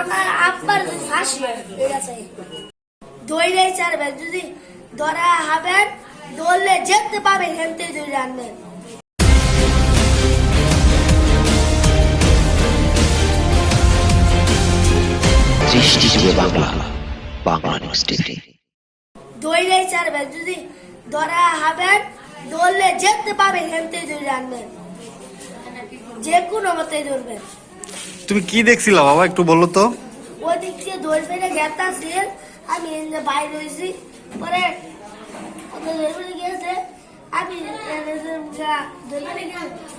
আমার আব্বার ফাঁসি হয়, দৌড়ে চারবে যদি ধরা হবেন দৌড়লে যেতে পাবে হেনতে দৌড়ে আনবেন। সৃষ্টি যুগে বাংলা বাংলা নিউজ টিভি দৌড়ে চারবে যদি ধরা হবেন দৌড়লে যেতে পাবে হেনতে দৌড়ে আনবেন। যে কোনো মতে ধরবেন। তুমি কি দেখছিলা বাবা? একটু বলো তো। ওই দিক দিয়ে ফেলে গেতাছিল আমি বাইরে পরে দৌড় আমি গেছে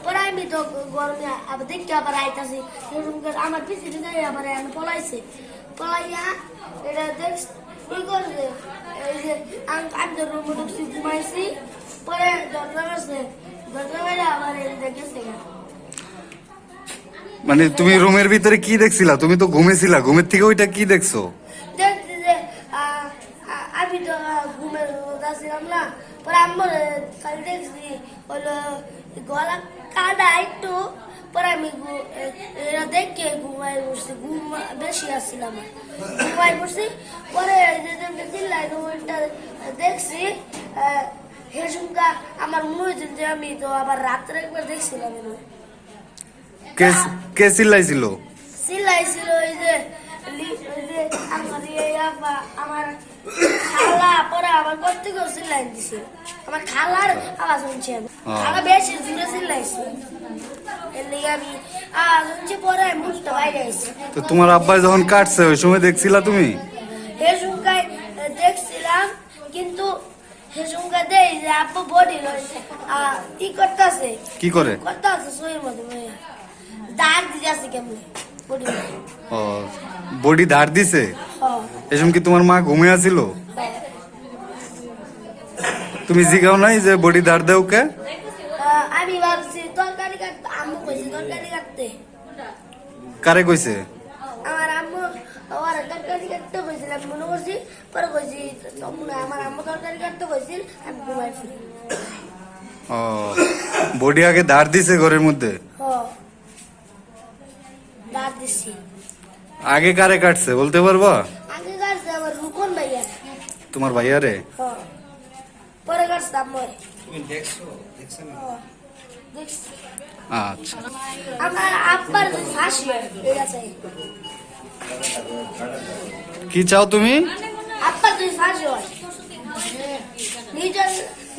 পরে আমি তো গরমে আবার দেখতে আবার আইতাছি। আমার পিছিয়ে যাই আবার পলাইছে। পলাইয়া এটা দেখ ই করছে, এই যে আমি তো রুমে ঢুকছি, ঘুমাইছি। পরে দরজা গেছে দরজা গেছে মানে তুমি রুমের ভিতরে কি দেখছিলা? তুমি তো ঘুমেছিলা। ঘুমের থেকে ওইটা কি দেখছ? আমি তো ঘুমের না, পরে দেখছি গলা কাদা একটু, পরে আমি দেখে ঘুম বেশি আসছিলাম পড়ছি পরে ওইটা দেখছি আমার মনে হয়েছে যে আমি তো আবার রাত্রে একবার দেখছিলাম। কে কে চিল্লাইছিল? ওই যে আমার খালা পরে আমার করতে দিছে। আমার খালার আওয়াজ শুনছি আমি। খালা বেশি তো তোমার আব্বাই যখন কাটছে ওই সময় দেখছিলা তুমি? দেখছিলাম কিন্তু কি করতেছে? কি করে? করতেছে কেমনি? ও বডি ধার দিছে? এসম কি তোমার মা ঘুমিয়ে আছিল? তুমি জিগাও নাই যে বডি ধার দেও কে? আমি ভাবছি তরকারি কাটতে আম্মু কইছে তরকারি কাটতে। কারে কইছে? আমার আম্মু আমার তরকারি কাটতে কইছিল আমি মনে করছি পরে কইছি আমার আম্মু তরকারি কাটতে কইছিল আমি ঘুমাইছি। ও বডি আগে ধার দিছে ঘরের মধ্যে? আগে কারে কাটছে বলতে পারবা? আগে কাটছে আমার রুকন ভাইয়া। তোমার ভাইয়ারে? হ পরে কাটছে আম্মুর। তুমি দেখছ দেখছি আচ্ছা। আমার আব্বার যদি ফাঁসি হয় কি চাও তুমি? আব্বার ফাঁসি হয় নিজের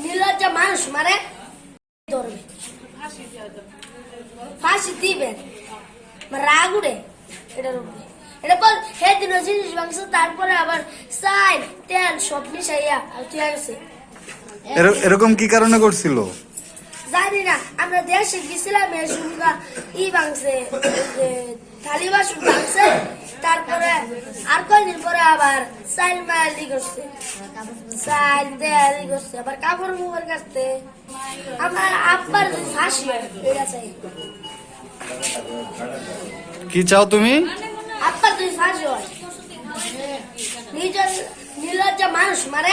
নির্লজ্জ মানুষ মানে রাগ উড়ে এটার উপরে এটা বল হে দিন জিনিস মাংস তারপরে আবার চাই তেল সব মিশাইয়া আর তুই গেছে এরকম কি কারণে করছিল? জানি না আমরা দেশে গেছিলাম এর সুন্দর ই ভাঙছে এই থালি বাসন ভাঙছে তারপরে আর কয়দিন পরে আবার চাইল মায়ালি করছে। চাইল দেয়ালি করছে আবার কাপড় মুখের কাছতে আমার আব্বার ফাঁসি এটা চাই কি চাও তুমি? আব্বার তুই ফাঁসি হয় নিজের নির্লজ্জ মানুষ মানে